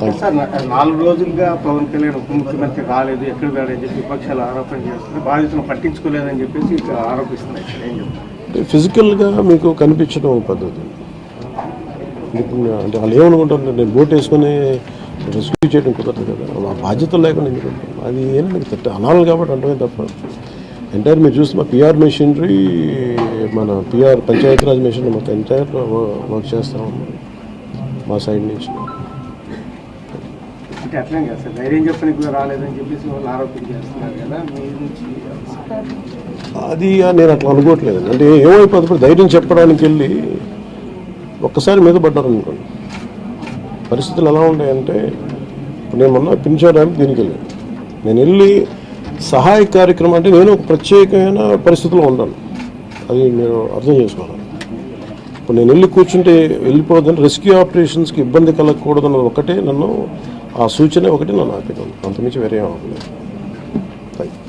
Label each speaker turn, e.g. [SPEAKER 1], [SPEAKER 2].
[SPEAKER 1] Sir నా- నాలుగు రోజులుగా పవన్ కళ్యాణ్ ఉప ముఖ్యమంత్రి రాలేదు ఎక్కడ రాలేదని చెప్పి విపక్షాలు ఆరోపణ చేస్తున్నాయి బాధితులను పట్టించుకోలేదని చెప్పేసి ఆరోపిస్తున్నాయి
[SPEAKER 2] ఫిజికల్గా మీకు కనిపించడం ఒక పద్ధతి. అంటే వాళ్ళు ఏమనుకుంటారు నేను బోట్ వేసుకొని రెస్క్యూ చేయడం కుదరదు కదా. ఆ బాధ్యత లేకుండా ఎందుకు ఉంటాను? అది ఏం మీకు తట్ట అనాలి కాబట్టి అంటే తప్ప. ఎంటైర్ మీరు చూస్తే మా పిఆర్ మెషినరీ మన పిఆర్ పంచాయతీరాజ్ మెషినరీ మొత్తం ఎంటైర్ వర్క్ చేస్తా ఉన్నాం. మా సైడ్ నుంచి.
[SPEAKER 1] అంటే అట్లే కదా సార్. ధైర్యం చెప్పడానికి కూడా రాలేదని చెప్పేసి వాళ్ళు ఆరోపణ చేస్తున్నారు కదా. మీ నుంచి
[SPEAKER 2] అది నేను అట్లా అనుకోవట్లేదు అంటే ఏమైపోతుంది? ఇప్పుడు ధైర్యం చెప్పడానికి వెళ్ళి ఒక్కసారి మీద పడ్డారనుకోండి పరిస్థితులు ఎలా ఉన్నాయంటే ఇప్పుడు నేను మొన్న పింఛన్ దీనికి వెళ్ళాను. నేను వెళ్ళి సహాయ కార్యక్రమం అంటే నేను ఒక ప్రత్యేకమైన పరిస్థితిలో ఉన్నాను. అది మీరు అర్థం చేసుకోవాలి. ఇప్పుడు నేను వెళ్ళి కూర్చుంటే వెళ్ళిపోదని రెస్క్యూ ఆపరేషన్స్కి ఇబ్బంది కలగకూడదన్న ఒకటే నన్ను ఆ సూచన ఒకటి నన్ను ఆపేదాను అంతమించి వేరే ఆపలేదు. అవ్వలేదు థ్యాంక్ యూ